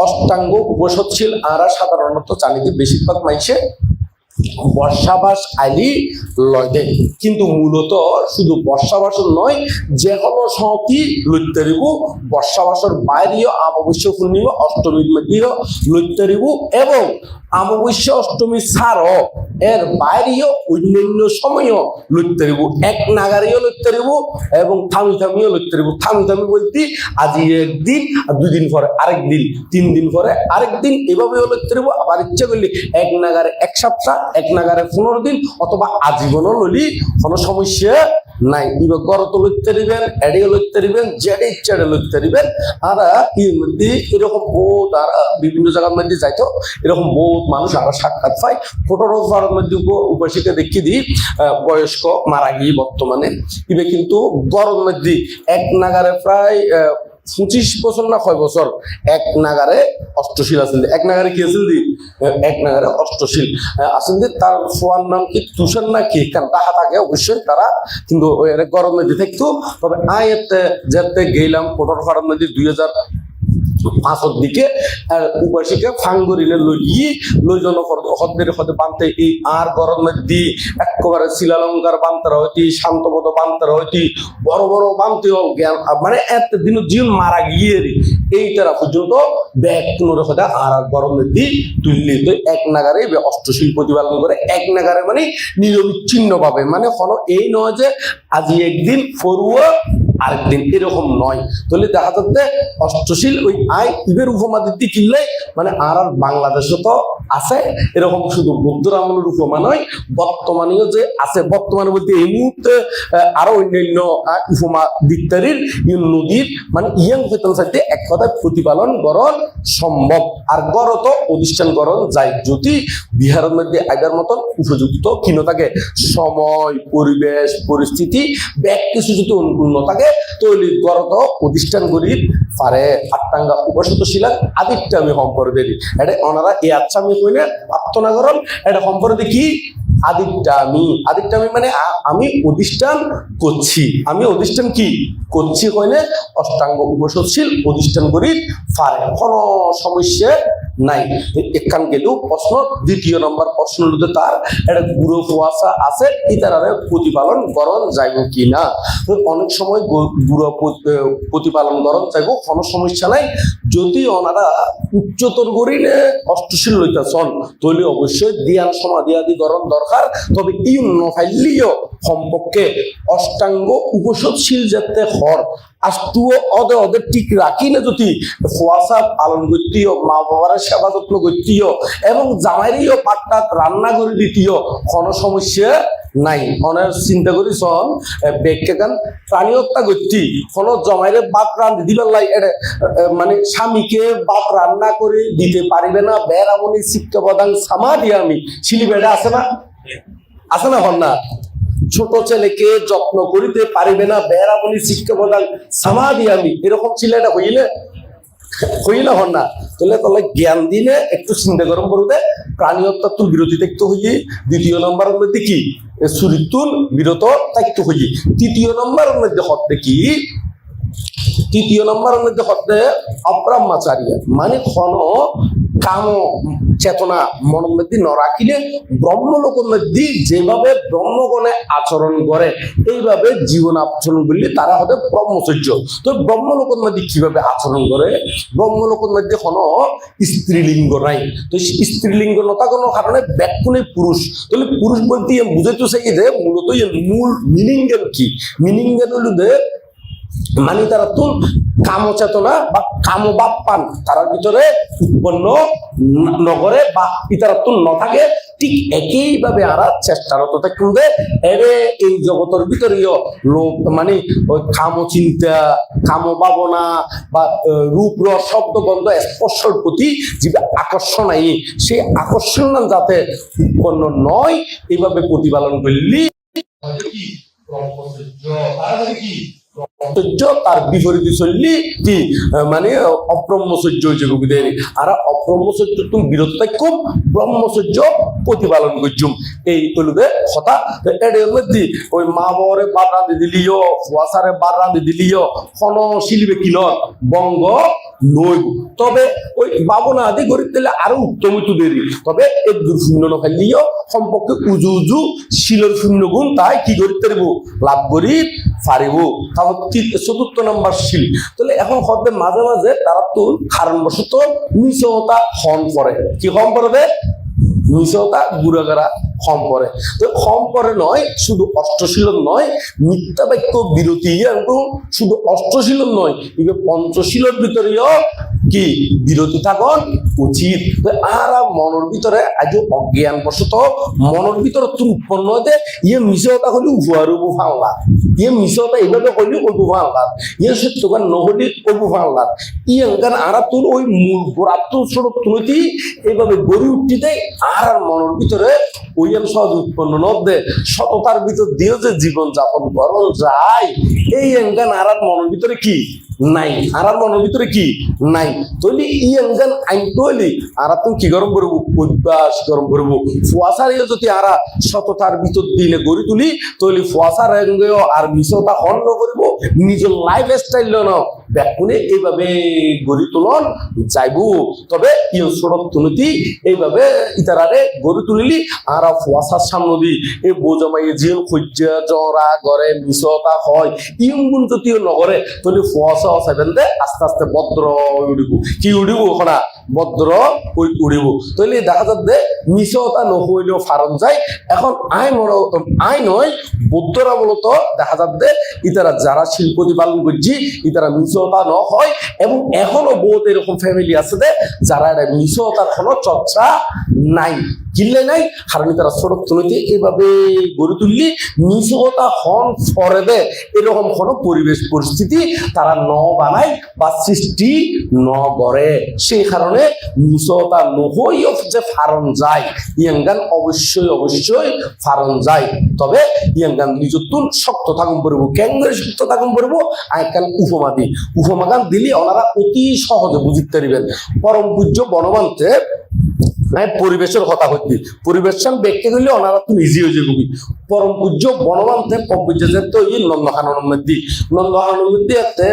অষ্টাঙ্গ উপসৎশীল আরা সাধারণত চালিতে বেশিরভাগ মাইসে বর্ষাবাস আইলি লয় দেয় কিন্তু মূলত শুধু বর্ষাবাস নয় যে কোনো সংহতি লইতারিব বর্ষাবাসর বাইরেও অমাবস্য পূর্ণিমা, অষ্টমীর মধ্যেও লইতারিব এবং অমাবস্য, অষ্টমী ছাড়ও এর বাইরেও অন্যান্য সময়ও লইতারিব এক নাগারেও লইতারিব এবং থামি থামিও লইতারিব থামি থামি বলতে আজি একদিন আর দুই দিন পরে আরেক দিন, তিন দিন পরে আরেক দিন, এভাবেও লইতারিব আবার ইচ্ছা করলে এক নাগারে এক সপ্তাহ এক নাগারে পনেরো দিন অথবা আজীবনও লইলি কোনো সমস্যা নাই। এবার গরত লইতে দিবেন এডিও লইতে দিবেন জেডে ইচ্ছা লইতে দিবেন। আর এরকম বহুত আর বিভিন্ন জায়গার মধ্যে যাইতো, এরকম বহুত মানুষ আর সাক্ষাৎ পায়। ফটোগ্রাফার মধ্যে উপ- উপস্থিতে দেখি দিই বয়স্ক, মারা গিয়ে বর্তমানে। ইবে কিন্তু গরম মধ্যে এক নাগারে প্রায় পঁচিশ বছর না কয় বছর এক নাগারে অষ্টশীল আছেন এক নাগারে কি আছেন দি এক নাগারে অষ্টশীল। আসেন তার ফোয়ার নাম কি? তুষার না কি? কারণ তাহা থাকে, অবশ্যই তারা কিন্তু গরম নদী থাকতো তবে আয়ের যেতে গেলাম পটর ফারাম নদী দুই হাজার পাঁচর দিকে উপাসীকে ফাঙ্গরিলে লইয়ে লইজন হদ্দের হদে বানতে এই আর গরম দি একেবারে শিলালঙ্কার বান্তার হইতি শান্তপদ বান্তার হইতি বড় বড় বানতে মানে এত দিন জীবন মারা গিয়ে এই তারা পর্যন্ত ব্যাগ হতে আর আর গরম নদী তুললে তো এক নাগারে অষ্টশীল প্রতিপালন করে, এক নাগারে মানে নিরবিচ্ছিন্ন ভাবে মানে কোনো এই নয় যে আজি একদিন ফরুয়া আরেকদিন এরকম নয়। তাহলে দেখা যাচ্ছে অষ্টশীল ওই আয় ইবের উপমা দিতে কিনলে মানে আর আর বাংলাদেশে তো আছে, এরকম শুধু বৌদ্ধ আমলের উপমা নয়, বর্তমানেও যে আছে বর্তমানে বলতে এই মুহূর্তে আরও অন্যান্য উপমা ই নদীর মানে ইয়াং হইতাম সাথে এক কথায় প্রতিপালন গরণ সম্ভব। আর গড় তো প্রতিষ্ঠান গরণ যায় যদি বিহারের মধ্যে আইবার মতন উপযুক্ত কিন থাকে। সময়, পরিবেশ, পরিস্থিতি ব্যাগ কিছু যদি অনুকূল থাকে তৈরি গড় তো প্রতিষ্ঠান করি পারে। আটটাঙ্গা উপসত শিলা আদিত্যা আমি সম্পর্কে এটা ওনারা এই আচ্ছা আমি কইলে প্রার্থনা এটা সম্পর্কে কি আদিত্যা আমি আদিত্যা আমি মানে আমি অধিষ্ঠান করছি। আমি অধিষ্ঠান কি? করছি কইলে অষ্টাঙ্গ উপসৎশীল প্রতিষ্ঠান করি পারে কোনো সমস্যা নাই। এখান গেলেও প্রশ্ন, দ্বিতীয় নম্বর প্রশ্ন তার একটা গুরু কুয়াশা আছে, ইতারারে প্রতিপালন করণ যাইব কি না অনেক সময় গুরু প্রতিপালন করণ যাইব, কোনো সমস্যা নাই। যদি ওনারা উচ্চতর করিলে অষ্টশীল লইতেছন তাহলে অবশ্যই দিয়ান সমাধি আদি করণ দরকার। তবে ই নফাইলিও সম্পর্কে অষ্টাঙ্গ উপসৎশীল যাতে হর আষ্টুও অদে ওদের ঠিক রাখি না যদি ফুয়াশা পালন করতেও মা বাবার সেবা যত্ন করতেও এবং জামাইরিও পাট্টাত রান্না করে দিতেও কোনো সমস্যা নাই। অনেক চিন্তা করি সন গান প্রাণী হত্যা করতি কোনো জমাইরে বাপ রান্ধি দিবার লাই মানে স্বামীকে বাপ রান্না করে দিতে পারিবে না। বেড়ামনি শিক্ষা প্রদান সামা দিয়ে আমি ছিলি বেড়া আছে না? আছে না হন না। ছোট ছেলেকে যত্ন করিতে পারিবে না বেড়ামনি শিক্ষা প্রদান, সামাধি আমি। এরকম ছিল এটা হইলে হইলে হন না। তাহলে তাহলে জ্ঞান দিলে একটু চিন্তা গরম করবে প্রাণী হত্যাতুল বিরতি দেখতে হইয়ে। দ্বিতীয় নম্বরের মধ্যে কি? চরিত্র বিরত থাকতে হইয়ে। তৃতীয় নম্বরের মধ্যে হতে কি? তৃতীয় নম্বরের মধ্যে হতে অব্রাহ্মচারিয়া মানে কোন কাম চেতনা মনের মধ্যে ন রাখিলে ব্রহ্মলোকের মধ্যে যেভাবে ব্রহ্মগণে আচরণ করে, এইভাবে জীবন আচরণ করলে তারা হবে ব্রহ্মচর্য তো ব্রহ্মলোকের মধ্যে কীভাবে আচরণ করে? ব্রহ্মলোকের মধ্যে কোনো স্ত্রীলিঙ্গ নাই। তো সেই স্ত্রীলিঙ্গ নতা কোনো কারণে ব্যাকুণে পুরুষ। তাহলে পুরুষ বলতে ইয়ে বুঝাইতে চাই যে মূলত ইয়ে মূল মিনিংগেন কি? মিনিংগেন হলো যে মানে তারা তুল, কাম চেতনা বা কাম বাপ পান। তার ভিতরে উৎপন্ন নগরে বা ইতারা তুল ন থাকে, ঠিক একইভাবে আরা চেষ্টারত থাকুন যে এরে এই জগতের ভিতরেও লোক মানে ওই কাম চিন্তা, কাম ভাবনা বা রূপ, রস, শব্দ, গন্ধ, স্পর্শর প্রতি যে আকর্ষণ আই সেই আকর্ষণ যাতে উৎপন্ন নয়, এইভাবে প্রতিপালন করলি। কি? ব্রহ্মচর্য তার বিপরীতে চললি, কি? মানে অব্রহ্মচর্য যেগুলো আর অব্রহ্মচর্য তুমি বিরত থাকুম ব্রহ্মচর্য প্রতিপালন করছুম। এই হলুদে কথা এর মধ্যে ওই মা বরে বার রাঁধি দিলিও ফুয়াশারে বার রাঁধি দিলিও কোন শিলিবে কিলর বঙ্গ নইব তবে ওই বাবনা আদি গরিব দিলে আরও উত্তম দেরি। তবে এই শূন্য নখালিও সম্পর্কে উজু উজু শিলর শূন্য গুণ, তাই কি করিতে পারিব লাভ করি পারিব তাহলে চতুর্থ নম্বর শিল। তাহলে এখন হতে মাঝে মাঝে তারা তো কারণবশত মিশতা হন করে। কি হন করে দে মিশতা গুড়াগারা কম পরে তো পরে নয়, শুধু অষ্টশীলন নয়, মিথ্যা বাক্য বিরতি এবং শুধু অষ্টশীলন নয় ইবে পঞ্চশীলর ভিতরেও কি? বিরতি থাকন উচিত। আর মনের ভিতরে আজ অজ্ঞান বশত মনের ভিতরে তো উৎপন্ন হতে ইয়ে মিশতা হলে উভয়ার উবু ফাংলা ইয়ে মিশতা এইভাবে হইলে অবু ফাংলা ইয়ে সত্যকার নহলি অবু ফাংলা ইয়ে আর তোর ওই মূল গোড়াত্ম স্বরূপ তুলতি এইভাবে গড়ি উঠতে আর আর মনের ভিতরে ওই সহজ উৎপন্ন নদে সততার ভিতর দিয়েও যে জীবন যাপন করন যায়, এই এঙ্গান আর আর মনের ভিতরে কি? নাই। আর মনের ভিতরে কি? নাই। তৈলি ই এঙ্গান আইন তৈলি আর তুমি কি গরম করব? অভ্যাস গরম করব। ফুয়াশারিও যদি আর সততার ভিতর দিলে গড়ি তুলি, তৈলি ফুয়াশার এঙ্গেও আর মিশতা খণ্ড করব। নিজের লাইফ স্টাইল ন ব্যাকুনে এইভাবে গড়ি তুলন যাইব। তবে ইয়ে সড়ক তুলতি এইভাবে ইতারারে গড়ি তুলিলি, আর ফুয়াশার সামনে দি। এই বোঝামাই জিন খুঁজা, জরা গড়ে মিশতা হয়। ইউন গুণ যদিও নগরে তাহলে ফুয়াশা অসাইবেন দে আস্তে আস্তে ভদ্র উড়িব কি উড়িব ওখানা ভদ্র উড়িব তাইলে দেখা যাচ্ছে মিশতা নহইলেও ফারণ যায়। এখন আই মর আই নয় বৌদ্ধরা মূলত দেখা যাচ্ছে ইতারা যারা শিল্প পালন করছি ইতারা মিশতা ন হয় এবং এখনও বহুত এরকম ফ্যামিলি আছে দে যারা এটা মিশতার কোনো চর্চা নাই কিনলে নাই। কারণ তারা সড়ক তুলতে এইভাবে গড়ে তুললি মিশতা হন ফরে দে এরকম কোনো পরিবেশ পরিস্থিতি তারা ন বানায় বা সৃষ্টি ন করে সেই কারণে মিশতা নহইও যে ফারণ যায়। ইয়াঙ্গান অবশ্যই অবশ্যই ফারণ যায়। তবে ইয়াঙ্গান নিজতুন শক্ত থাকুন পড়ব কেঙ্গের শক্ত থাকুন পড়ব আইকান উপমা দিই উপমা গান দিলে ওনারা অতি সহজে বুঝতে পারিবেন। পরম পূজ্য বনমান্তে নাই পরিবেশের কথা হচ্ছি পরিবেশন ব্যক্তি হইলে ওনারা তো ইজি হয়ে যাবে পরম পূজ্য বনমান্তে পূজ্য যে তো এই নন্দখাননের মধ্যে এতে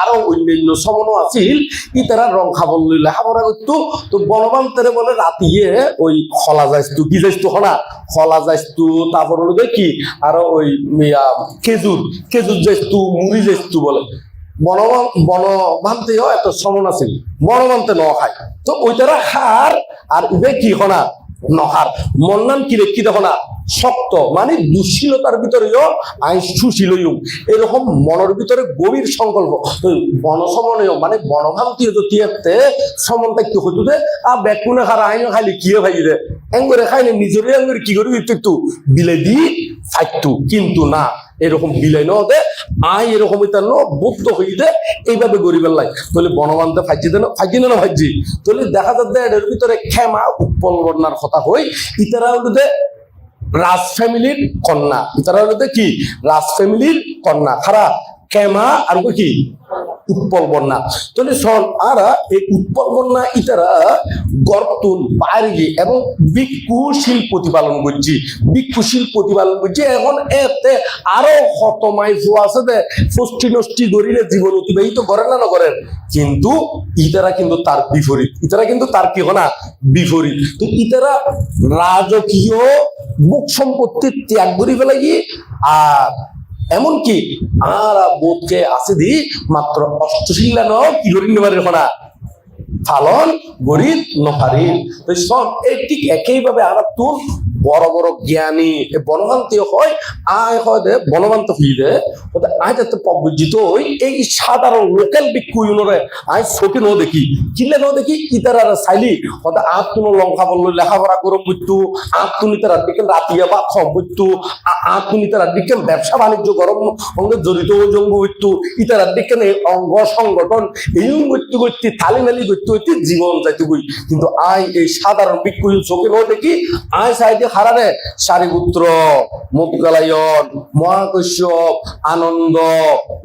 আরও অন্যান্য সমনও আছিল, ই তারা রং খাবল লইলে। খাবরা করতো তো বনমান্তেরে বলে রাতিয়ে ওই খলা যাইতো কি যাইতো হনা? খলা যাইতো তারপর হলো কি? আরও ওই খেজুর খেজুর যাইতো মুড়ি যাইতো বলে। বনবান বনভান্তেও একটা সমন আছিল। বনভান্তে ন খায় তো ওইটারা হার আর উবে কি হনা? নহার মন্নান কি রে কি দেখো না? শক্ত মানে দুশ্লীলতার ভিতরেও আইন সুশীলইও এরকম মনের ভিতরে গভীর সংকল্প। তো বনসমনেও মানে বনভান্তিও তো তিয়াতে সমনটা কি হইতো দে, আ বেকুনে খারা আইন খাইলে কিয়ে ভাই রে এঙ্গরে খাইলে নিজরে এঙ্গরে কি করি একটু বিলে দি ফাইতু কিন্তু না এরকম বিলাই ন দে, আই এরকম ইতার ন, বুদ্ধ হই দে, এইভাবে গরিবের লাই তাহলে বনবান্তে ফাইজি দেন ফাইজি না ফাইজি? তাহলে দেখা যাচ্ছে এর ভিতরে খেমা উৎপল বন্যার কথা হই ইতারা হলো রাজ ফ্যামিলির কন্যা। ইতারা হলো কি? রাজ ফ্যামিলির কন্যা। খারাপ। খেমা আর কি? উৎপল বন্যা। তাহলে শোন, আর এই উৎপল বন্যা ইতারা গর্তুন বাইরে এবং বিক্ষুশীল প্রতিপালন করছি। বিক্ষুশীল প্রতিপালন করছি, এখন এতে আরও হতমাই আছে দে ষষ্ঠী নষ্টি গরিলে জীবন অতিবাহিত করেন না করেন কিন্তু ইতারা কিন্তু তার বিপরীত। ইতারা কিন্তু তার কি না বিপরীত। তো ইতারা রাজকীয় বুক সম্পত্তি ত্যাগ করি ফেলাই আর এমনকি আর বোধকে আছে দি মাত্র অষ্টশিল্লা ন কি করি নেবার না ফালন, গরিব নফারিন তো সব এই ঠিক একইভাবে আর তুল বড় বড় জ্ঞানী এ বনবান্তীয় হয়, আয় হয় দে বনবান্ত হই দে। আয় যাতে পবজিত ওই এই সাধারণ লোকাল বিক্ষু ইউনরে আয় চোখে ন দেখি। কিলে ন দেখি, ইতারা চাইলি ওদের আগ তুনো লঙ্কা বলল, লেখাপড়া গরম বুঝতো আগ তুনি তারা বিকেল রাতিয়া বা খম বুঝতো আগ তুনি তারা বিকেল ব্যবসা বাণিজ্য গরম অঙ্গে জড়িত জঙ্গ বুঝতো, ইতারা বিকেল অঙ্গ সংগঠন, এই করতে করতে থালি নালি করতে করতে জীবন যাইতে গই কিন্তু আই এই সাধারণ বিক্ষু চোখে ন দেখি আয় সাইডে হারারে সারিপুত্র মুদগালায়ন মহাকশ্যপ আনন্দ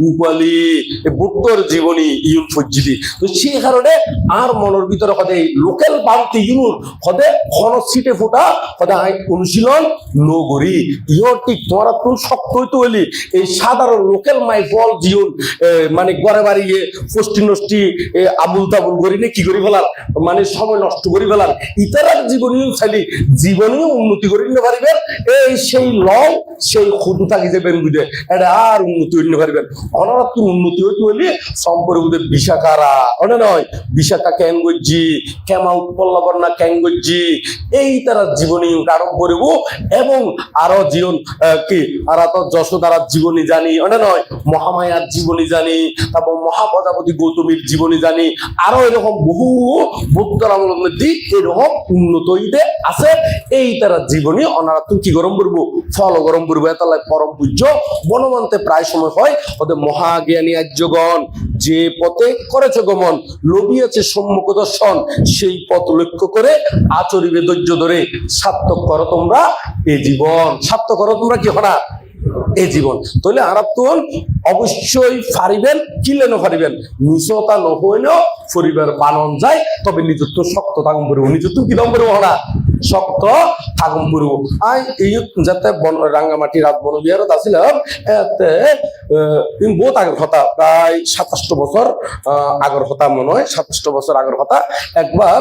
উপালি বুদ্ধর জীবনী ইউন ফজ্জিদি তো সেই কারণে আর মনের ভিতরে সদে লোকেল বান্তি ইউন সদে খন সিটে ফুটা সদে আই অনুশীলন নগরী। ইহর ঠিক তোমরা তো শক্ত হইতে হইলি। এই সাধারণ লোকেল মাই ফল জিউন এ, মানে গড়ে বাড়িয়ে ফষ্টি নষ্টি আবুল তাবুল করি নে কি করি ফেলার? মানে সময় নষ্ট করি ফেলার। ইতারার জীবনীও চাইলি জীবনীও উন্নতি করি নিতে পারিবেন। এই সেই লং, সেই খুদু থাকি যাবেন বুঝে। এটা আর উন্নতি হইতে পারিবেন। অনারা তো উন্নতি হইতে হইলে সম্পর্কে বুঝে বিশাখারা ওটা নয় বিশাখা ক্যাং গজ্জি কেমা উৎপল্ল কন্যা ক্যাং গজ্জি এই তারা জীবনী কারণ করিব এবং আরও জীবন কি? আর তো যশোদারার জীবনী জানি। ওটা নয়, মহামায়ার জীবনী জানি। তারপর মহাপ্রজাপতি গৌতমীর জীবনী জানি। আরও এরকম বহু বুদ্ধর এরকম উন্নত আছে। এই তারা জীবনী অনারা তুমি কি গরম করব ফল গরম করব এতলায় পরম পূজ্য। বনমন্তে প্রায় সময় হয়, ওদের মহাজ্ঞানী আর্যগণ যে পথে করেছে গমন লোভিয়াছে সম্মুখ দর্শন, সেই পথ লক্ষ্য করে আচরিবে ধৈর্য ধরে, সার্থক করো তোমরা এ জীবন। সার্থক করো তোমরা কি হনা এই জীবন। তাহলে আরাত্তন অবশ্যই ফারিবেন কিলেনও ফারিবেন? নিশতা নহইলেও পরিবার বানন যায়, তবে নিজত্ব শক্ত থাকুন পড়ব নিজত্ব কি দম পড়ব না শক্ত থাকুন পড়ব আই, এই যাতে বন রাঙ্গামাটি রাত বন বিহারত আসিলাম এতে বহুত আগের কথা, প্রায় সাতাশটো বছর আগের কথা মনে হয়, সাতাশটো বছর আগের কথা। একবার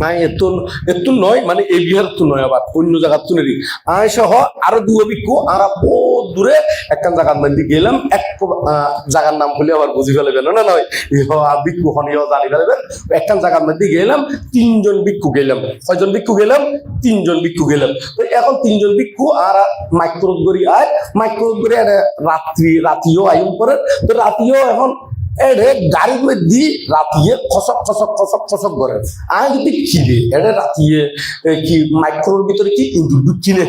নাই এতুন এতুন নয় মানে তো নয় আবার, অন্য জায়গার আয় সহ আরও আর দূরে। একখান জায়গার মধ্যে গেলাম, এক জায়গার নাম আবার না নয় ইহ বিক্ষু হনিও জানি একখান জায়গার মধ্যে গেলাম, তিনজন বিক্ষু গেলাম। ছয়জন বিক্ষু গেলাম, তিনজন বিক্ষু গেলাম। তো এখন তিনজন বিক্ষু আর মাইক্রোত করি আয় মাইক্রোত করি আর রাত্রি রাতিও আইম পরে তো রাতিও এখন এডে গাড়ির মধ্যে রাতিয়ে খসক খসক খসক খসক করে। আমি যদি কিনে এডে রাতিয়ে কি মাইক্রোর ভিতরে কি ইন্দুর কিনে?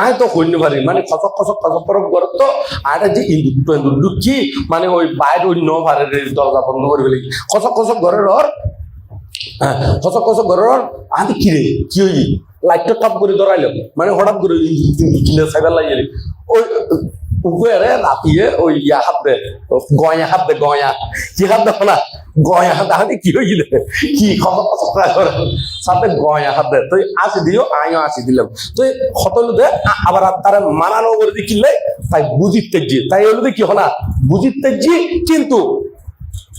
আয় তো হইতে পারি মানে খসক খসক খসক খসক করে তো আর যে ইন্দুর ইন্দুর কি? মানে ওই বাইরে অন্য পারে রে, দরজা বন্ধ করে ফেলে। খসক খসক ঘরের ওর হ্যাঁ খসক খসক ঘরের আমি কিরে কি হই লাইটটা টপ করে ধরাইলাম মানে হঠাৎ করে কিনে সাইবার লাগিয়ে ওই উপরে রাতিয়ে ওই ইয়া হাত দে গয়া হাত দে গয়া কি হাত দেখো না গয়া হাত হাতে কি হয়েছিল কি সাথে গয়া হাত তুই আসি দিও আমিও আসি দিলাম তুই হতলু দে আবার তারা মানানো করে দি কিনলে তাই বুঝিতে জি তাই হলো কি হনা বুঝিতে জি কিন্তু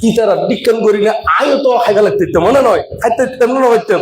ইতারা বিজ্ঞান করি না আয়ও তো খাইতে লাগতে মনে নয় খাইতে তেমন হইতাম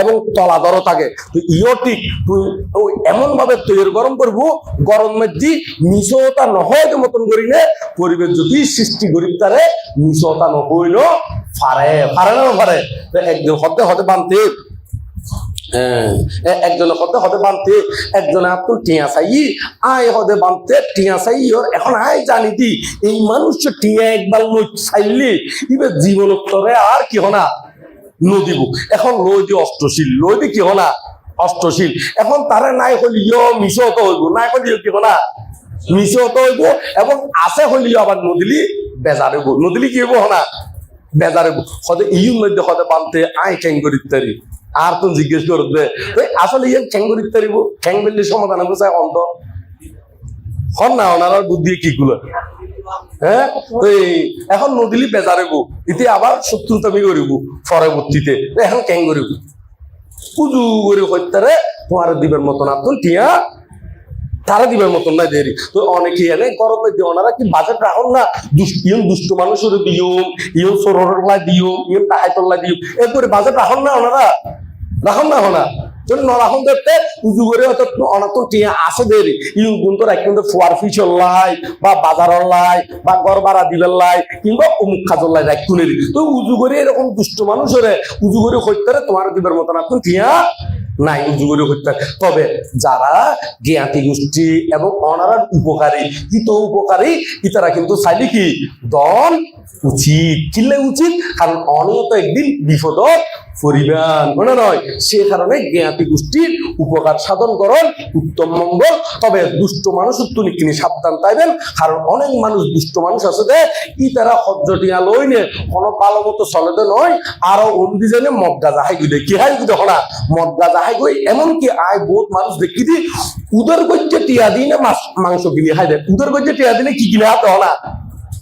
এবং তলা দর থাকে। তো ইও ঠিক তুই ওই এমন ভাবে তৈরি গরম করব গরম মধ্যে মিশতা নহয় মতন করি নে পরিবেশ যদি সৃষ্টি করি তারে মিশতা নহইল ফারে ফারে না ফারে? তো একদিন হতে হতে বানতে। হ্যাঁ, হতে বানতে একজনে আপনার টিয়া চাই আয় হতে বানতে টিয়া চাই ওর এখন আয় জানি দি। এই মানুষ টিয়া একবার নই চাইলে ইবে জীবন উত্তরে আর কি হনা? নদীব। এখন লই দি অষ্টশীল। লই দি কি হনা অষ্টশীল। এখন তারা নাই হলিও মিশত হইব নাই হলিও কি হনা মিশত হইব এবং আছে হলিও আবার নদীলি বেজার হইব নদীলি কি হইব হনা বেজারে সদে ইউর মধ্যে বানতে আই ঠ্যাং করিতে পারি আর তো জিজ্ঞেস করবে আসলে ইয়ে পারিব ঠ্যাং বেললে সমাধান হবে চাই অন্ত। হন না ওনার বুদ্ধি কি গুলো হ্যাঁ তো এই, এখন নদীলি বেজারেব ইতি আবার শত্রুতামি করিব পরবর্তীতে এখন ঠ্যাং করিব পুজু করে হইতারে তোমার দিবের মতন আপন টিয়া তারা দিবের মতন না দেরি তো অনেকে এনে গরমে দিয়ে ওনারা কি বাজেট রাখুন না। ইয়ন দুষ্ট মানুষের দিও, ইয়ন সরলা দিও, ইয়ন ডাহাইতল্লা দিও। এরপরে বাজেট রাখুন না ওনারা রাখুন না ওনা ফুয়ার বা বা কিংবা অমুক তো এরকম তোমার মতন নাই হয়। তবে যারা জ্ঞাতি গোষ্ঠী এবং অনারার উপকারী হিত উপকারী, ইতারা কিন্তু চাইলে কি? দন উচিত, কিনলে উচিত, কারণ অনিয়ত একদিন বিপদ পরিবেন মনে নয়, সে কারণে জ্ঞাতি গোষ্ঠীর উপকার সাধন করেন, উত্তম মঙ্গল। তবে দুষ্ট মানুষ তুমি কিনে সাবধান তাইবেন কারণ অনেক মানুষ দুষ্ট মানুষ আছে যে, ই তারা হজ্জটিয়া লইনে কোনো ভালো মতো চলেতে নয়, আরও অন্দি জানে মদ গাজা হাই গুদে কি হাই গুদে হনা মদ গাজা হাই গই এমনকি আয় বহুত মানুষ দেখি দি উদের গজ্জে টিয়া দিই না মাছ, মাংস কিনে খাই দেয়। উদের গজ্জে টিয়া দিলে কি কিনে হাতে হনা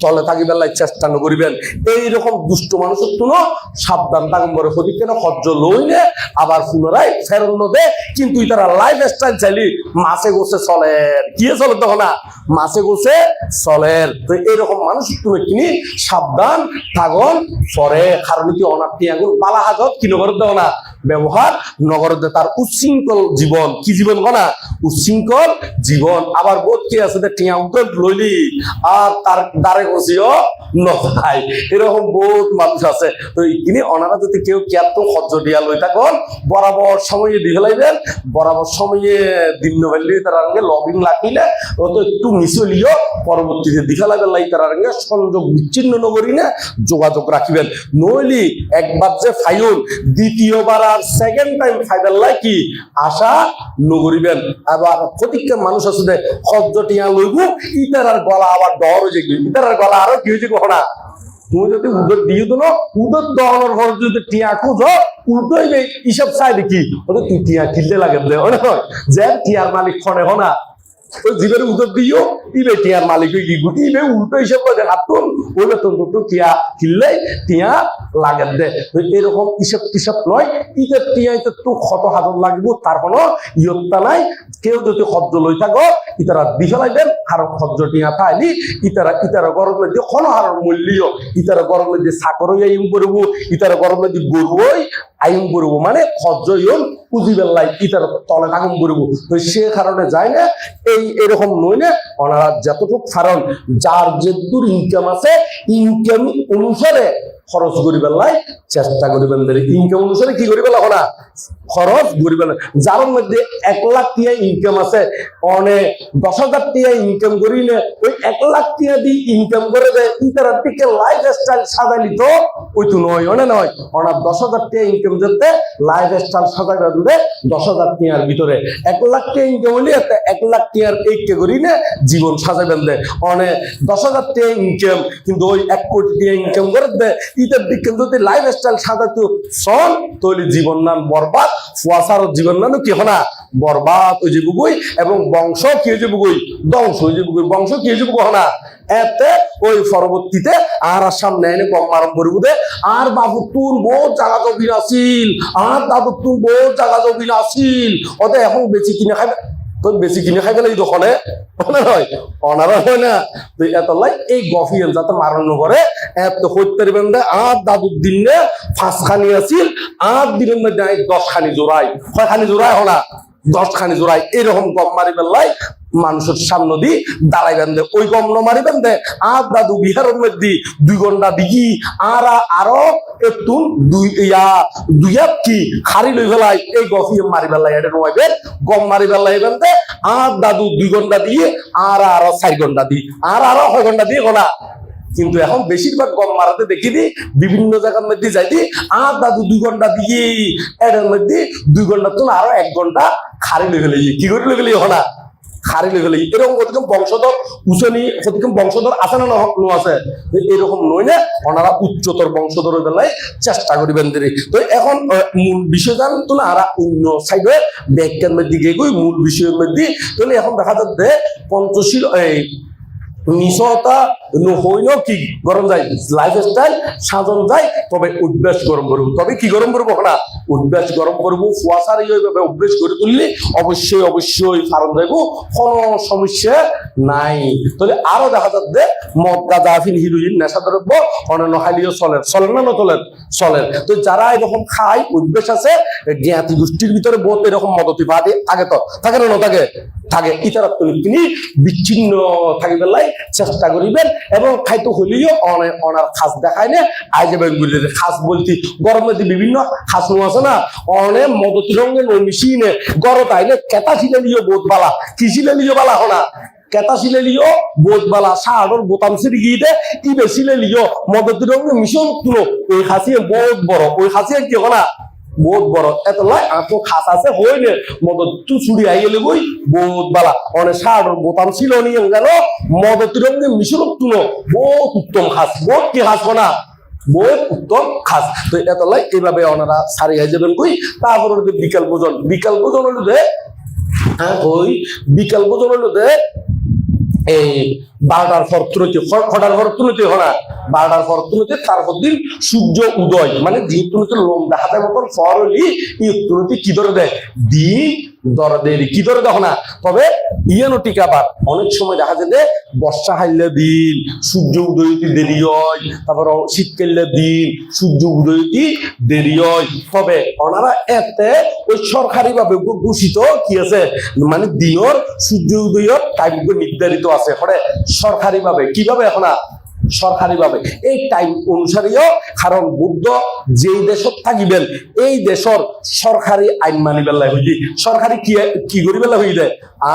তলে থাকিবেন লাই চেষ্টা নকরিবেন এইরকম দুষ্ট মানুষের তুনো সাবধান করে হদি কেন সহ্য লইলে আবার পুনরায় ফেরত দে। কিন্তু তারা লাইফ স্টাইল চাইলি, মাছে গোছে চলের কি চলে তখন? না মাছে গোছে চলের তো এইরকম মানুষ তুমি কিনি সাবধান থাকুন, পরে কারণ কি অনার্থী আগুন পালা হাজত, কি নগর দেও না? ব্যবহার নগর দে তার উচ্ছৃঙ্খল জীবন। কি জীবন কনা উচ্ছৃঙ্খল জীবন। আবার বোধ কি আছে টিয়া উত্তর লইলি, আর তার দ্বারে বসিও নখাই এরকম বহুত মানুষ আছে। তো ইনি অনারা যদি কেউ কেত সহ্য দিয়া লই থাকুন বরাবর সময়ে দিয়ে লাইবেন বরাবর সময়ে দিন নবাইলে তার আগে লগিং লাগিলে ও তো একটু মিশলিও পরবর্তীতে দিখা লাগবে লাই তার আগে সংযোগ বিচ্ছিন্ন নগরী না যোগাযোগ রাখিবেন নইলি একবার যে ফাইল দ্বিতীয়বার আর সেকেন্ড টাইম ফাইবার লাই কি আশা নগরিবেন আবার প্রতিজ্ঞা মানুষ আছে যে, সহ্য টিয়া লইব ইতার আর গলা আবার ডর হয়ে যাবে ইতার আর গলা আরও কি হয়েছে ঘোড়া তুমি যদি উদর দিয়ে দিল উদর দহনের ঘর যদি টিয়া খুঁজ উল্টো হইবে এইসব চাই দেখি। তুই টিয়া কিনতে লাগে যে টিয়ার মালিক খনে হনা ওই জীবের উদর দিও ইবে টিয়ার মালিক গুটি ইবে উল্টো হিসাব করে হাতুন ওইবে তো তো টিয়া কিনলে টিয়া লাগে দে। এরকম হিসাব টিসাব নয় ইটের টিয়া ইতে তো হাজত লাগিব, তার কোনো ইয়ত্তা নাই। কেউ যদি লই থাকো, ইতারা আর সহ্য টিয়া ইতারা ইতারা গরম কোনো হার মূল্য ইতারা গরম মধ্যে চাকরই আইম করব, ইতারা গরম মধ্যে গরুই আইম করব মানে সহ্য ইয়ন পুঁজি বেল্লাই ইতারা তলে তো সে কারণে যায় না, এই এরকম যতটুকু কারণ, যার যেদূর ইনকাম আছে ইনকাম অনুসারে খরচ করি পেলাই চেষ্টা করি পেলাই ইনকাম অনুসারে কি করি পেলা না খরচ করি পেলাই যার মধ্যে এক লাখ টিয়া ইনকাম আছে অনেক দশ হাজার টিয়া ইনকাম করি নে ওই এক লাখ টিয়া দিয়ে ইনকাম করে দেয় ইতারা দিকে লাইফ স্টাইল সাজাইলি তো ওই তো নয়, অনে নয়। ওনার দশ হাজার টিয়া ইনকাম যেতে লাইফ স্টাইল সাজাই দিবে দশ হাজার টিয়ার ভিতরে। এক লাখ টিয়া ইনকাম হলে এক লাখ টিয়ার এইকে করি না জীবন সাজাবেন দে অনেক দশ হাজার টিয়া ইনকাম কিন্তু ওই এক কোটি টিয়া ইনকাম করে দে ইটার দিকে যদি লাইফ স্টাইল সাজাতো সন তাহলে জীবন নাম বরবাদ ফুয়াশার জীবন নাম কি হনা বরবাদ হয়ে যাব এবং বংশ কি হয়ে যাব ধ্বংস হয়ে যাব বংশ কি হয়ে যাব হনা এতে ওই পরবর্তীতে আর সামনে কম আরম্ভ করব আর বাবু তুর বহুত জায়গা জমিন আছিল, আর দাদু তুর বহুত জায়গা জমিন আছিল। ওতে এখন বেশি কিনে খাবে তো বেশি কিনে খাই গেলে দোকানে হলে হয় অনারা হয় না। তো এত লাই এই গফিয়েল যাতে মারণ করে এত হত্যা দিবেন দে আর দাদুর দিন পাঁচ খানি আছিল। আর দিনের মধ্যে দশ খানি জোড়াই কয় খানি জোড়াই হনা দশ খানি জোড়াই এরকম গম মারি বেলাই মানুষের সামনে দি দাঁড়াইবেন দে, ওই গম ন মারিবেন দে। আর দাদু বিহারের মধ্যে দুই ঘণ্টা দিঘি আর আরও একটু দুই ইয়া, দুই কি খারি লই ফেলাই এই গফি মারি ফেলাই এটা নয় গম মারি ফেলাইবেন দে। আর দাদু দুই ঘণ্টা দিয়ে, আর আরও চার ঘণ্টা দি আর আরও ছয় ঘণ্টা দিয়ে গোনা কিন্তু এখন বেশিরভাগ গম মারাতে দেখি দি বিভিন্ন জায়গার মধ্যে যাই দি আর দাদু দুই ঘণ্টা দিয়ে এটার মধ্যে দুই ঘণ্টা তো আরও এক ঘণ্টা খারি লই ফেলাই কি করে লই ফেলাই হনা খারি লই ফেলাই এরকম কতক্ষণ বংশধর উচনি কতক্ষণ বংশধর আছে না ন- আছে? এরকম নই না? ওনারা উচ্চতর বংশধর বেলায় চেষ্টা করিবেন দেরি তো এখন মূল বিষয় জান তো না, আর অন্য সাইডে ব্যাখ্যার মধ্যে গিয়ে মূল বিষয়ের মধ্যে। তাহলে এখন দেখা যাচ্ছে পঞ্চশীল, এই নিশতা হইল কি? গরম যায় লাইফ স্টাইল সাজন যায়, তবে অভ্যাস গরম করব তবে কি গরম করব না অভ্যাস গরম করব ফুয়াশার এইভাবে করে তুললে অবশ্যই অবশ্যই যাইব কোনো সমস্যা নাই। তাহলে আরও দেখা যাচ্ছে মদ, গাঁজা, আফিন হিরোইন নেশা দ্রব্য অন্যান্য হাইলিও চলে না না চলে চলে। তো যারা এরকম খায় অভ্যেস আছে, জ্ঞাতি গোষ্ঠীর ভিতরে বহুত এরকম মদতি থাকে তো। থাকে না না থাকে। থাকে ইতারা তিনি বিচ্ছিন্ন থাকিবে লাই চেষ্টা করিবেন এবং খাইতে হইলেও অনে- অনার খাস দেখায় না। আই যাবেন গুলির খাস বলতে গরমের যে বিভিন্ন খাস নো আছে না? অনে মদতি রঙে মিশিয়ে গরত আইলে কেতা ছিলে লিও বোধ বালা। কি ছিলে লিও বালা হনা? কেতা ছিলে লিও বোধ বালা। শাহর বোতাম সিরি গিয়ে ইবে ছিলে লিও মদতি রঙে মিশন তুলো ওই খাসিয়ে বহুত বড়। ওই খাসিয়ে কি হনা? বহুত বড়। এত লয় আঁকো খাস আছে হইলে মদত তু চুরি আই গেলে বই, বহুত বালা। অনেক শাহর বোতাম ছিল নিয়ে গেল মদতি রঙে মিশন তুলো। বহুত উত্তম খাস, বহুত কি খাস হনা বহুত উত্তম খাস। তো এত লাই এইভাবে ওনারা সারি হয়ে যাবেন কই। তারপর বিকাল ভোজন। বিকাল ভোজন হলো যে হ্যাঁ ওই বিকাল ভোজন হলো যে, এই বারোটার পর তুলতে কটার পর তুলতে হয় না। বারোটার পর তুলতে, তারপর দিন সূর্য উদয়। মানে দিন তুলতে লোম দেখাতে মতন ফর হলি তুলতে কি ধরে দেয়? দিন দর দেরি কি ধরে দেখো না? তবে ইয়ানো টিকাবার অনেক সময় দেখা যায় যে বর্ষা হাইলে দিন, সূর্য উদয়তি দেরি হয়, তারপর শীতকালে দিন, সূর্য উদয়তি দেরি হয়। তবে ওনারা এতে ওই সরকারি ভাবে ঘোষিত কি আছে? মানে দিনের সূর্য উদয়ের টাইম নির্ধারিত আছে। হরে সরকারি ভাবে কীভাবে এখন সরকারি ভাবে এই টাইম অনুসারেও কারণ বুদ্ধ যেই দেশত থাকিবেন, এই দেশর সরকারি আইন মানিবেল্লাই হইলি। সরকারি কি কি করিবেল্লাই হইলে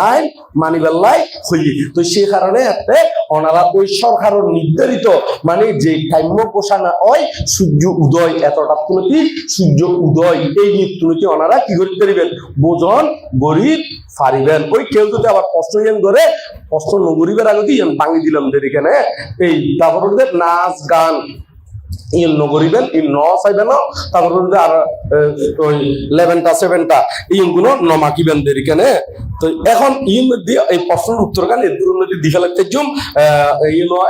আইন মানিবেল্লাই হইলি। তো সেই কারণে এতে ওনারা ওই সরকারের নির্ধারিত মানে যে টাইম পোষানা হয় সূর্য উদয় এতটা তুলতি সূর্য উদয়, এই নৃত্যনীতি ওনারা কি করতে পারিবেন বোজন গরিব পারিবেন ওই কেউ যদি আবার কষ্ট ইয়েন করে কষ্ট নগরিবের আগে দিয়ে ভাঙি দিলাম দের এখানে। এই তারপর নাচ গান দিয়ে এই দিঘা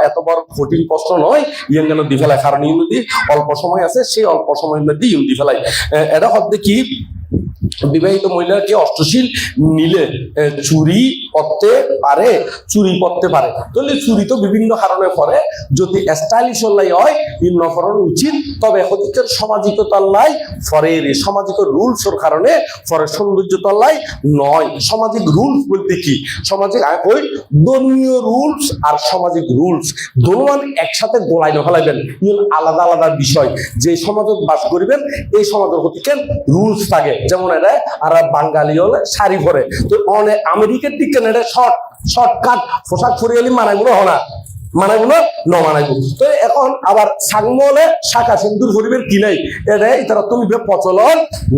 এত কঠিন কারণ ইন নদী অল্প সময় আছে সেই অল্প সময়ের মধ্যে ইন দি ফেলায় আহ, এটা হচ্ছে কি? বিবাহিত মহিলাকে অষ্টশীল নিলে চুরি করতে পারে, চুরি করতে পারে? তাহলে চুরি তো বিভিন্ন কারণে পরে যদি স্টাইলিশ লাই হয় ই নকরণ উচিত। তবে হচ্ছে সামাজিক তল্লাই ফরের সামাজিক রুলসের কারণে ফরে সৌন্দর্য তল্লাই নয়। সামাজিক রুলস বলতে কি? সামাজিক ওই ধর্মীয় রুলস আর সামাজিক রুলস দোনোয়ান একসাথে গোলাই নফেলাইবেন ইউন আলাদা আলাদা বিষয়। যে সমাজত বাস করিবেন, এই সমাজের হতিকে রুলস থাকে। যেমন আর বাঙালি হলে শাড়ি পরে। তো অনেক আমেরিকার দিকে এটা শর্ট শর্টকাট পোশাক পরিয়ালি মানাগুলো হনা মানাগুলো ন মানাইব তো এখন আবার সাংমলে শাখা সিন্দুর পরিবের কি নাই? এটা ইতারা তুমি প্রচলন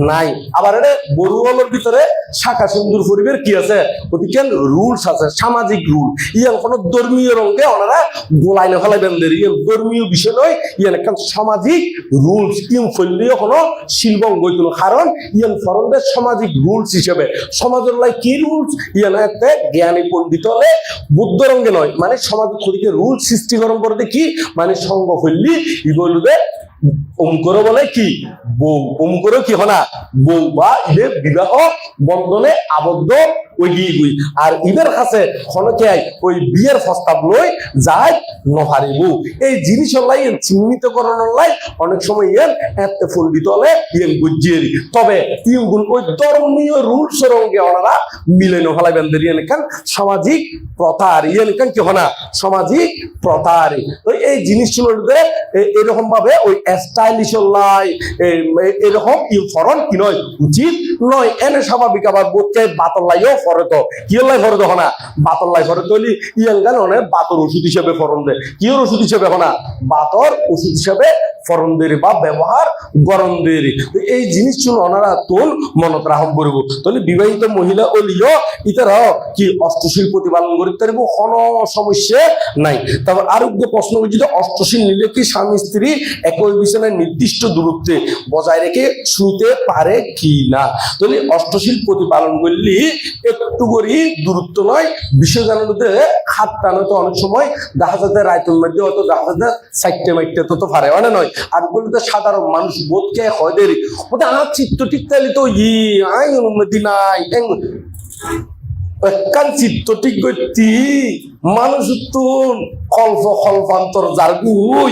নাই। আবার এটা বড়ুয়ালের ভিতরে শাখা সিন্দুর পরিবের কি আছে? ওদিকে রুলস আছে, সামাজিক রুল। ইয়ান কোনো ধর্মীয় রঙে ওনারা গোলাই না ফেলাইবেন দের ইয়ান ধর্মীয় বিষয় নয়, ইয়ান একটা সামাজিক রুলস। ইন ফললেও কোনো শিল্পঙ্গ কোনো কারণ, ইয়ান ফরনদের সামাজিক রুলস হিসেবে। সমাজের লাই কি রুলস? ইয়ান একটা জ্ঞানী পণ্ডিত হলে বুদ্ধ রঙে নয় মানে সমাজ থেকে রুল সৃষ্টিকরণ করতে কি? মানে সঙ্গ হইলি ই বলবে? অমুকর বলে কি? বউ অমুকর কি হনা বউ বা বিবাহ বন্ধনে আবদ্ধ ওই আর ইবের কাছে খনকে ওই বিয়ের প্রস্তাব লই যায় নভারিব এই জিনিস লাই চিহ্নিত করানোর লাই অনেক সময় ইয়ান এত পণ্ডিত হলে ইয়ান বুঝিয়ে তবে ইউগুন ওই ধর্মীয় রুলস রঙ্গে ওনারা মিলে নফালাইবেন ইয়ান কান? সামাজিক প্রথা আর ইয়ান কান কি হনা? সামাজিক প্রথা আর তো এই জিনিসগুলোর এরকম ভাবে ওই স্টাইলিশ লাই এরকম ইউফরন কি নয়, উচিত নয়। এনে স্বাভাবিক আবার বোধকে বাতল লাইও ফরে তো কি লাই ফরে তো না বাতল লাই ফরে তো ইয়ান গান অনেক বাতর ওষুধ হিসেবে ফরন দে। ওষুধ হিসেবে হনা? বাতর ওষুধ হিসেবে বা ব্যবহার গরম এই জিনিসগুলো ওনারা তোল মনত করব। তাহলে বিবাহিত মহিলা ওলিও ইতারাও কি অষ্টশীল প্রতিপালন করতে পারব কোনো সমস্যা নাই। তারপর আরোগ্য প্রশ্ন যদি অষ্টশীল নিলে কি স্বামী স্ত্রী একই বিছানায় নির্দিষ্ট দূরত্বে বজায় রেখে শুতে পারে কি না? তাহলে অষ্টশীল প্রতিপালন করলে একটু করি দূরত্ব নয়। বিশ্ব জানানোতে হাত টানো তো অনেক সময়। দেখা যাচ্ছে রায়তুল মধ্যে অত দেখা যাচ্ছে সাইটে মাইটে তো তো পারে মানে নয়। আর বলতে সাধারণ মানুষ বোধকে হয় দেরি। ওতে আমার চিত্ত ঠিক তাহলে তো ই আই অনুমতি নাই। একখান চিত্ত ঠিক করতি। মানুষ তুন কল্প কল্পান্তর যার গুই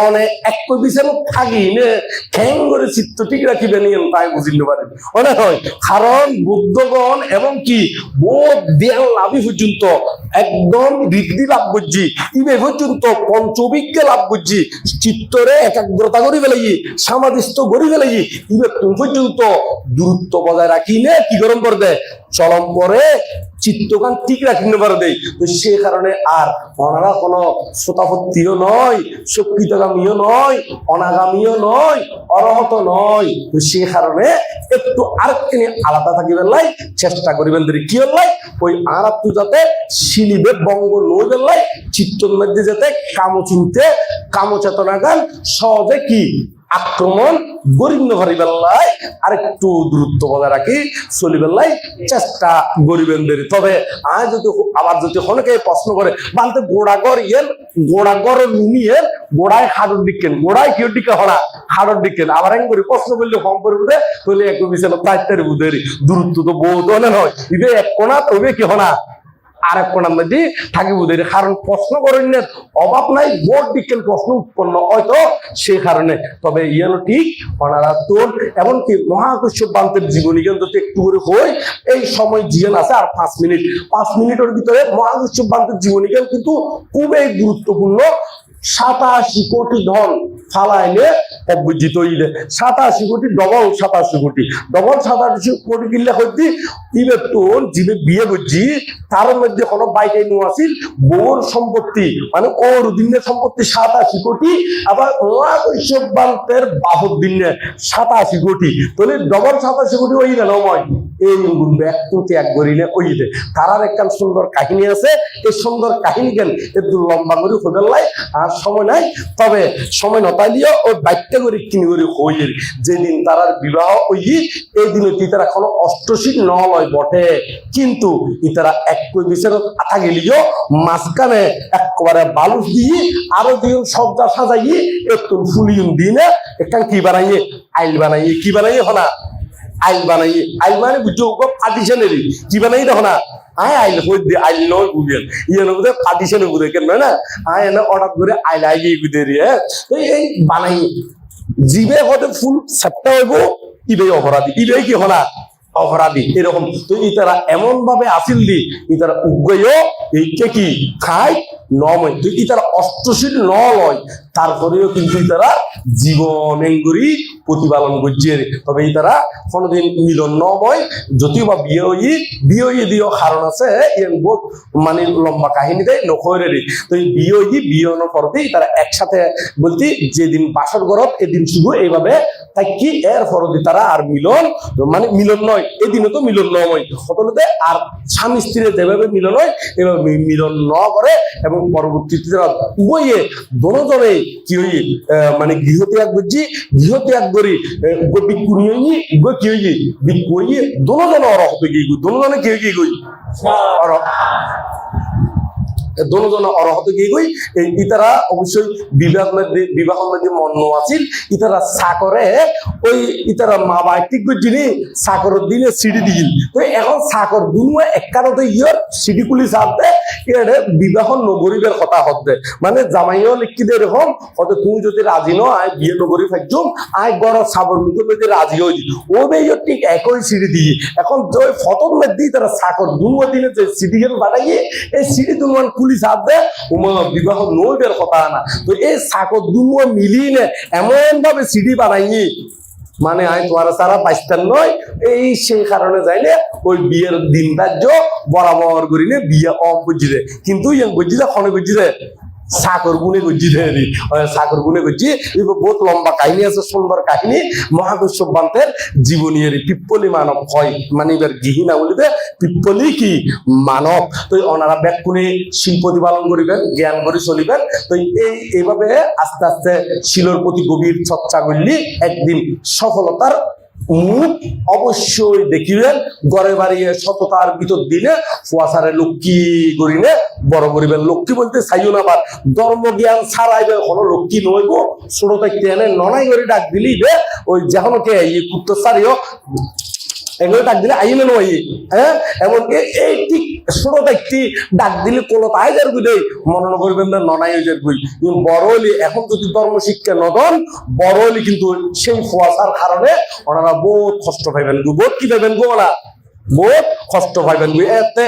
অনেক এক বিছানো থাকি নে খ্যাং করে চিত্ত ঠিক রাখিবে নিয়ে তাই বুঝিতে পারে অনেক হয়, কারণ বুদ্ধগণ এবং কি, বোধ জ্ঞান লাভই পর্যন্ত একদম বৃদ্ধি লাভ করছি ইবে পর্যন্ত পঞ্চবিজ্ঞে লাভ করছি চিত্তরে একাগ্রতা করি ফেলাই সামাধিস্থ করি ফেলাই ইবে পর্যন্ত দূরত্ব বজায় রাখি নে কি গরম করে দেয় চলম করে চিত্তকান ঠিক রাখিতে পারে দেয় তো সে কারণে আর ওনারা কোনো শ্রোতাপত্তিও নয় শক্তিতগামীও নয়, অনাগামীও নয়, অরহত নয়। তো সে কারণে একটু আর আরেকখানি আলাদা থাকিবেন লাই, চেষ্টা করিবেন দেরি কি হল্লাই ওই আরাত্তু যাতে শিলিবে বঙ্গ নইবেন লাই, চিত্তর মধ্যে যাতে কামো চিনতে কামো চেতনা গান সহজে কি আক্রমণ গরিব বেল্লাই আর একটু দূরত্ব বজায় রাখি, চলি বেল্লাই চেষ্টা গরিবেন দেরি। তবে আয় যদি আবার যদি অনেকে প্রশ্ন করে বালতে গোড়াগর ইয়ের গোড়াগর লুমিয়ে গোড়ায় হাড়র দিকেন গোড়ায় কেউ দিকে হরা, হাড়র দিকেন আবার এক করে প্রশ্ন করলে কম করে বুঝে তাহলে একটু বিশাল চারটার বুধেরি। দূরত্ব তো বহু ধরনের হয় ইবে এক কোনা তবে কি হনা? আর এক মধ্যে কারণ প্রশ্ন করেন অভাব নাই বিকেল প্রশ্ন উৎপন্ন। হয়তো সে কারণে। তবে ইয়ালো ঠিক ওনারা তোর এমনকি মহাকর্ষ জীবনী কিন্তু একটু করে হই এই সময় জিয়ান আছে আর পাঁচ মিনিট। পাঁচ মিনিটের ভিতরে মহাকর্ষ বান্তের জীবনী কিন্তু খুবই গুরুত্বপূর্ণ। সাতাশি কোটি ধন ফালাইলে অবজিত ইলে সাতাশি কোটি, ডবল সাতাশি কোটি। ডবল সাতাশি কোটি কিনলে হইতে ইবে তোর জিবে বিয়ে করছি তার মধ্যে কোনো বাইকে নো আসিল বউর সম্পত্তি। মানে ওর দিনের সম্পত্তি সাতাশি কোটি, আবার মহাকৈশব বান্তের বাহুর দিনে সাতাশি কোটি। তাহলে ডবল সাতাশি কোটি ওই গেল নয়। এই ব্যক্তি ত্যাগ করিলে ওই দে তারার একখান সুন্দর কাহিনী আছে, এই সুন্দর কাহিনী কেন একটু লম্বা করে হোটেল আর সময় নাই, তবে সময় নতাইলিও ওই বাইকটা করে কিনি করে হই যেদিন তারার বিবাহ ওই এই দিনে কি তারা কোনো অষ্টশীল নলয় বটে। কিন্তু ইতারা এক কই বিচারত আঠা গেলিও মাঝখানে একবারে বালুস দিয়ে আরও দিন সবটা সাজাইয়ে একটু ফুলিউন দিনে একখান কি বানাইয়ে? আইল বানাইয়ে, কি বানাইয়ে হনা? আইল বানাইয়ে আইল মানে বুঝছ? পার্টিশনেরই কি বানাই দেখো না? আয় হই দি, আইল নয় গুগেল। ইয়ে নবুদে পার্টিশনে গুদে, কেন না? এনে অর্ডার করে আইগে গুদে রে তো এই বানাই, জিবে হতে ফুল সেপ্টা হইব ইবে অপরাধী। ইবে কি হনা? অপরাধী, এরকম। তো ইতারা এমন ভাবে আসিল দি ইতারা উগ্রয় এইকে কি খাই নময়। তো ইতারা অষ্টশীল ন লয়। তারপরেও কিন্তু তারা জীবন এঙ্গুরি প্রতিপালন করছে। তবে তারা কোনোদিন মিলন নময় যদিও বা বিয়ে বিয়ে হই কারণ আছে বহুত মানে লম্বা কাহিনী দেয় নখরে রে তো এই বিয়ে হই বিয়ে হওয়ার তারা একসাথে বলতে, যেদিন বাসর গরত এদিন শুধু এইভাবে তাই কি এর পরতে তারা আর মিলন মানে মিলন নয়, এদিনও তো মিলন নয় সকলতে আর স্বামী স্ত্রীর যেভাবে মিলন হয়, এভাবে মিলন ন করে এবং পরবর্তীতে তারা উভয়ে দোনোজনে কি হই মানে গৃহ ত্যাগ করছি গৃহ ত্যাগ করি বিক্ষুনি হই গো কি হই বিক্ষু হই দোনোজনে অরহত গিয়ে দোনোজনে কি হই গই অর দোনোজন অরহত গিয়ে এই ইতারা অবশ্যই বিবাহ বিবাহ মধ্যে মন্ন আছিল। ইতারা সাকরে ওই ইতারা মা বাই ঠিক করছিনি সাকরের দিনে সিঁড়ি দিল তো এখন সাকর দুনুয়ে একারতে ইয়র সিঁড়ি কুলি সাথে বিবাহ নগরীবের কথা হতে। মানে জামাইও লিখি দে এরকম হতে তুমি যদি রাজি ন আয় বিয়ে নগরী ফাইজুম আয় গড় সাবর মুখে মধ্যে রাজি হই ও বেইও ঠিক একই সিঁড়ি দিয়ে। এখন ওই ফটোর মধ্যে তারা সাকর দুনুয়ে দিনে যে সিঁড়ি গেল বাড়াইয়ে, এই সিঁড়ি দুনুয়ান পুলিশ হাত দে উমা বিবাহ নইবের কথা না। তো এই সাকর দুনুয়ে মিলিয়ে এমন ভাবে সিঁড়ি বানাইয়ে মানে আমি তোমার সারা বাইস্তান নয়, এই সেই কারণে যাইলে ওই বিয়ের দিন ধার্য বরাবর করিলে বিয়ে অ বুঝি দে কিন্তু ইয়ং বুঝি দে খনে বুঝি দে সাকর গুনে গুজি দে রে সাকর গুনে গুজি এগুলো বহুত লম্বা কাহিনী আছে, সুন্দর কাহিনী। মহাকর্ষ বান্তের জীবনী এর পিপ্পলি মানব হয়। মানে এবার গিহিনা বলিতে পিপ্পলি কি? মানব। তো ওনারা ব্যাকুণে শিল্প প্রতিপালন করিবেন, জ্ঞান করে চলিবেন। তো এই এইভাবে আস্তে আস্তে শিলর প্রতি গভীর চর্চা করলি, একদিন সফলতার অবশ্যই দেখিবেন গড়ে বাড়িয়ে সততার ভিতর দিনে ফুয়াশারে লক্ষ্মী গরিনে বড় করিবেন লক্ষ্মী বলতে চাইও না আবার ধর্ম জ্ঞান ছাড়াইবে কোনো লক্ষ্মী নইব ছোট থাকতে এনে ননাই করে ডাক দিলি ওই যেহনকে এই কুত্তর সারিও এগুলো ডাক দিলে আইলে নয় হ্যাঁ? এমনকি এই ঠিক ছোট ব্যক্তি ডাক দিলে কোনো তাই যার গুই মনে করবেন না, ননাই যার গুই বড় হলি এখন যদি ধর্ম শিক্ষা নদন বড় কিন্তু সেই ফুয়াশার কারণে ওনারা বহুত কষ্ট পাইবেন বহুত কি পাইবেন গো বহুত কষ্ট পাইবেন এতে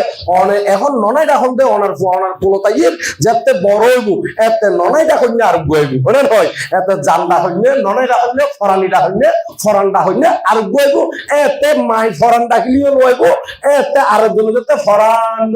এখন ননাই ডাখন দে অনার অনার ওনার কোনো তাইয়ের যাতে বড় হইব, এতে ননাই ডাখন আর গুয়াইব হলে নয়, এতে জানডা হইনে ননাই ডাখন ফরানিটা হইনে ফরানটা হইনে আর গুয়াইব এতে মাই ফরান ডাকলিও লইব, এতে আর জন্য যাতে ফরান